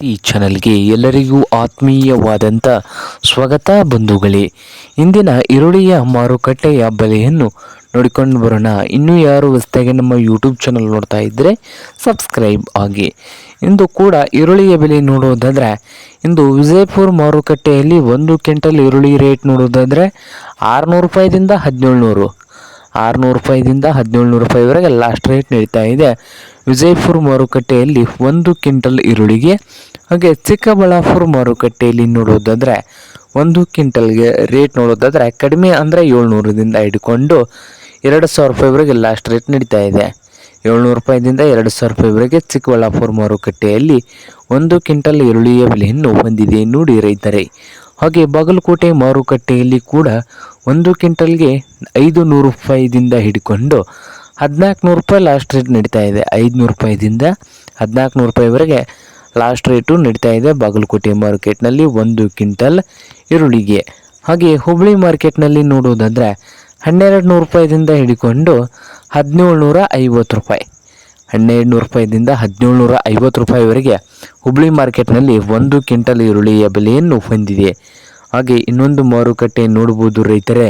ಈ ಚಾನಲ್ಗೆ ಎಲ್ಲರಿಗೂ ಆತ್ಮೀಯವಾದಂಥ ಸ್ವಾಗತ ಬಂಧುಗಳೇ. ಇಂದಿನ ಈರುಳ್ಳಿಯ ಮಾರುಕಟ್ಟೆಯ ಬೆಲೆಯನ್ನು ನೋಡಿಕೊಂಡು ಬರೋಣ. ಇನ್ನೂ ಯಾರು ಹೊಸದಾಗಿ ನಮ್ಮ ಯೂಟ್ಯೂಬ್ ಚಾನಲ್ ನೋಡ್ತಾ ಇದ್ದರೆ ಸಬ್ಸ್ಕ್ರೈಬ್ ಆಗಿ. ಇಂದು ಕೂಡ ಈರುಳ್ಳಿಯ ಬೆಲೆ ನೋಡೋದಾದರೆ ಇಂದು ವಿಜಯಪುರ ಮಾರುಕಟ್ಟೆಯಲ್ಲಿ ಒಂದು ಕ್ವಿಂಟಲ್ ಈರುಳ್ಳಿ ರೇಟ್ ನೋಡೋದಾದರೆ ಆರುನೂರು ರೂಪಾಯಿದಿಂದ ಹದಿನೇಳು ನೂರು ಆರುನೂರು ರೂಪಾಯಿದಿಂದ ಹದಿನೇಳು ನೂರು ರೂಪಾಯಿವರೆಗೆ ಲಾಸ್ಟ್ ರೇಟ್ ನಡೀತಾ ಇದೆ. ವಿಜಯಪುರ ಮಾರುಕಟ್ಟೆಯಲ್ಲಿ ಒಂದು ಕ್ವಿಂಟಲ್ ಈರುಳ್ಳಿಗೆ ಹಾಗೆ ಚಿಕ್ಕಬಳ್ಳಾಪುರ ಮಾರುಕಟ್ಟೆಯಲ್ಲಿ ನೋಡೋದಾದರೆ ಒಂದು ಕ್ವಿಂಟಲ್ಗೆ ರೇಟ್ ನೋಡೋದಾದರೆ ಕಡಿಮೆ ಅಂದರೆ ಏಳ್ನೂರದಿಂದ ಹಿಡ್ಕೊಂಡು ಎರಡು ಸಾವಿರ ರೂಪಾಯಿವರೆಗೆ ಲಾಸ್ಟ್ ರೇಟ್ ನಡೀತಾ ಇದೆ. ಏಳ್ನೂರು ರೂಪಾಯಿದಿಂದ ಎರಡು ಸಾವಿರ ರೂಪಾಯಿವರೆಗೆ ಚಿಕ್ಕಬಳ್ಳಾಪುರ ಮಾರುಕಟ್ಟೆಯಲ್ಲಿ ಒಂದು ಕ್ವಿಂಟಲ್ ಈರುಳ್ಳಿಯ ಬೆಲೆಯನ್ನು ಹೊಂದಿದೆ ನೋಡಿ ರೈತರೆ. ಹಾಗೆ ಬಾಗಲಕೋಟೆ ಮಾರುಕಟ್ಟೆಯಲ್ಲಿ ಕೂಡ ಒಂದು ಕ್ವಿಂಟಲ್ಗೆ ಐದು ನೂರು ರೂಪಾಯಿದಿಂದ ಹಿಡ್ಕೊಂಡು ಹದಿನಾಲ್ಕು ನೂರು ರೂಪಾಯಿ ಲಾಸ್ಟ್ ರೇಟ್ ನಡೀತಾ ಇದೆ. ಐದುನೂರು ರೂಪಾಯಿದಿಂದ ಹದಿನಾಲ್ಕು ನೂರು ರೂಪಾಯಿವರೆಗೆ ಲಾಸ್ಟ್ ರೇಟು ನಡೀತಾ ಇದೆ ಬಾಗಲಕೋಟೆ ಮಾರ್ಕೆಟ್ನಲ್ಲಿ ಒಂದು ಕ್ವಿಂಟಲ್ ಈರುಳ್ಳಿಗೆ. ಹಾಗೆ ಹುಬ್ಬಳ್ಳಿ ಮಾರ್ಕೆಟ್ನಲ್ಲಿ ನೋಡುವುದಾದರೆ ಹನ್ನೆರಡು ನೂರು ರೂಪಾಯಿದಿಂದ ಹಿಡಿಕೊಂಡು ಹದಿನೇಳು ನೂರ ಐವತ್ತು ರೂಪಾಯಿ. ಹನ್ನೆರಡು ನೂರು ರೂಪಾಯಿದಿಂದ ಹದಿನೇಳು ನೂರ ಐವತ್ತು ರೂಪಾಯಿವರೆಗೆ ಹುಬ್ಳಿ ಮಾರ್ಕೆಟ್ನಲ್ಲಿ ಒಂದು ಕ್ವಿಂಟಲ್ ಈರುಳ್ಳಿಯ ಬೆಲೆಯನ್ನು ಹೊಂದಿದೆ. ಹಾಗೆ ಇನ್ನೊಂದು ಮಾರುಕಟ್ಟೆ ನೋಡ್ಬೋದು ರೈತರೇ,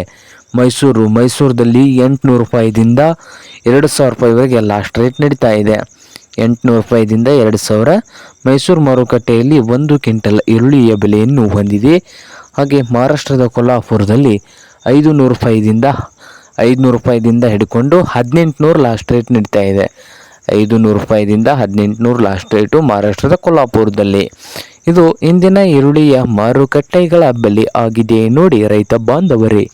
ಮೈಸೂರು. ಮೈಸೂರದಲ್ಲಿ ಎಂಟುನೂರು ರೂಪಾಯಿದಿಂದ ಎರಡು ಸಾವಿರ ರೂಪಾಯಿವರೆಗೆ ಲಾಸ್ಟ್ ರೇಟ್ ನಡೀತಾ ಇದೆ. ಎಂಟುನೂರು ರೂಪಾಯಿದಿಂದ ಎರಡು ಸಾವಿರ ಮೈಸೂರು ಮಾರುಕಟ್ಟೆಯಲ್ಲಿ ಒಂದು ಕ್ವಿಂಟಲ್ ಈರುಳ್ಳಿಯ ಬೆಲೆಯನ್ನು ಹೊಂದಿದೆ. ಹಾಗೆ ಮಹಾರಾಷ್ಟ್ರದ ಕೊಲ್ಹಾಪುರದಲ್ಲಿ ಐದು ನೂರು ರೂಪಾಯಿದಿಂದ ಐದುನೂರು ರೂಪಾಯಿದಿಂದ ಹಿಡ್ಕೊಂಡು ಹದಿನೆಂಟುನೂರು ಲಾಸ್ಟ್ ರೇಟ್ ನಡೀತಾ ಇದೆ. ಐದು ನೂರು ರೂಪಾಯಿದಿಂದ ಹದಿನೆಂಟುನೂರು ಲಾಸ್ಟ್ ರೇಟು ಮಹಾರಾಷ್ಟ್ರದ ಕೊಲ್ಹಾಪುರದಲ್ಲಿ. ಇದು ಇಂದಿನ ಈರುಳ್ಳಿಯ ಮಾರುಕಟ್ಟೆಗಳ ಬೆಲೆ ಆಗಿದೆ ನೋಡಿ ರೈತ ಬಾಂಧವರೇ.